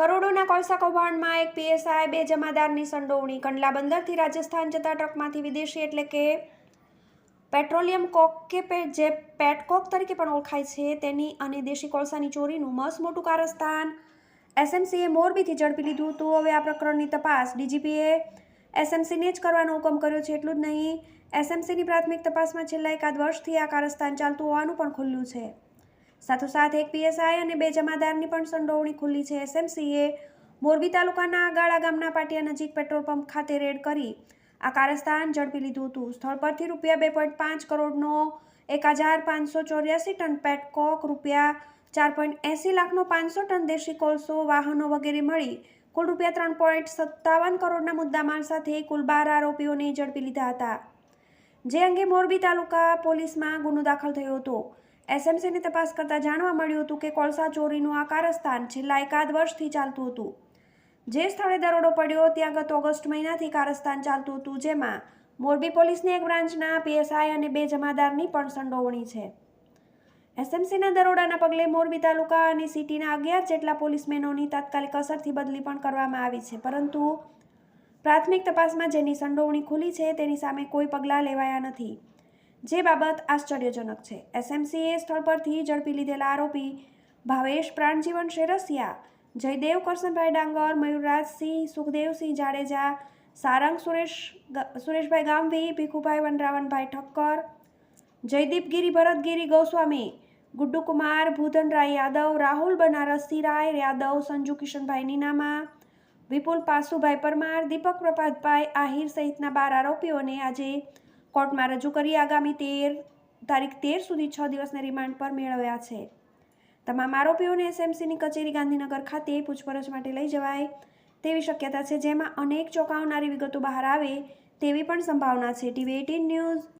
કરોડોના કોલસા કૌભાંડમાં એક પીએસઆઈ, બે જમાદારની સંડોવણી, કંડલા બંદરથી રાજસ્થાન જતા ટ્રકમાંથી વિદેશી એટલે કે પેટ્રોલિયમ કોક કે જે પેટકોક તરીકે પણ ઓળખાય છે, તેની અને દેશી કોલસાની ચોરીનું મસ મોટું કારસ્તાન. એસએમસીએ મોરબીથી ઝડપી લીધું હતું. હવે આ પ્રકરણની તપાસ ડીજીપીએ એસએમસીને જ કરવાનો હુકમ કર્યો છે, એટલું જ નહીં. એસએમસીની પ્રાથમિક તપાસમાં છેલ્લા એકાદ વર્ષથી આ કારસ્તાન ચાલતું હોવાનું પણ ખુલ્લું છે. સાથોસાથ એક પીએસઆઈ અને બે જમાદારની પણ સંડોવણી ખુલ્લી છે. એસએમસીએ મોરબી તાલુકાના આગાળા ગામના પાટિયા નજીક પેટ્રોલ પંપ ખાતે રેડ કરી આ કારસ્તાન ઝડપી લીધું હતું. સ્થળ પરથી રૂપિયા બે પોઈન્ટ પાંચ કરોડનો એક હજાર પાંચસો ચોર્યાસી ટન પેટકોક, રૂપિયા ચાર પોઈન્ટ એંસી લાખનો પાંચસો ટન દેશી કોલસો, વાહનો વગેરે મળી કુલ રૂપિયા ત્રણ પોઈન્ટ સત્તાવન કરોડના મુદ્દામાલ સાથે કુલ બાર આરોપીઓને ઝડપી લીધા હતા. જે અંગે મોરબી તાલુકા પોલીસમાં ગુનો દાખલ થયો હતો. એસએમસીની તપાસ કરતાં જાણવા મળ્યું હતું કે કોલસા ચોરીનું આ કારસ્થાન છેલ્લા એકાદ વર્ષથી ચાલતું હતું. જે સ્થળે દરોડો પડ્યો ત્યાં ગત ઓગસ્ટ મહિનાથી કારસ્થાન ચાલતું હતું, જેમાં મોરબી પોલીસની એક બ્રાન્ચના પીએસઆઈ અને બે જમાદારની પણ સંડોવણી છે. એસએમસીના દરોડાના પગલે મોરબી તાલુકા અને સિટીના અગિયાર જેટલા પોલીસમેનોની તાત્કાલિક અસરથી બદલી પણ કરવામાં આવી છે, પરંતુ પ્રાથમિક તપાસમાં જેની સંડોવણી ખુલી છે તેની સામે કોઈ પગલાં લેવાયા નથી. જે બાબત આશ્ચર્યજનક છે. એસએમસીએ સ્થળ પરથી ઝડપી લીધેલા આરોપી ભાવેશ પ્રાણજીવન શેરસિયા, જયદેવ કરશનભાઈ ડાંગર, મયુરરાજસિંહ, સુખદેવસિંહ જાડેજા, સારંગ સુરેશ સુરેશભાઈ ગામવી, ભીખુભાઈ વનરાવનભાઈ ઠક્કર જયદીપગીરી ભરતગીરી ગોસ્વામી, ગુડ્ડુકુમાર ભૂધનરાય યાદવ, રાહુલ બનારસી રાય યાદવ સંજુ કિશનભાઈ નીનામા, વિપુલ પાસુભાઈ પરમાર, દીપક પ્રભાતભાઈ આહિર સહિતના બાર આરોપીઓને આજે કોર્ટમાં રજૂ કરી આગામી તેર, તારીખ તેર સુધી છ દિવસના રિમાન્ડ પર મેળવ્યા છે. તમામ આરોપીઓને એસએમસીની કચેરી ગાંધીનગર ખાતે પૂછપરછ માટે લઈ જવાય તેવી શક્યતા છે, જેમાં અનેક ચોંકાવનારી વિગતો બહાર આવે તેવી પણ સંભાવના છે. TV eighteen news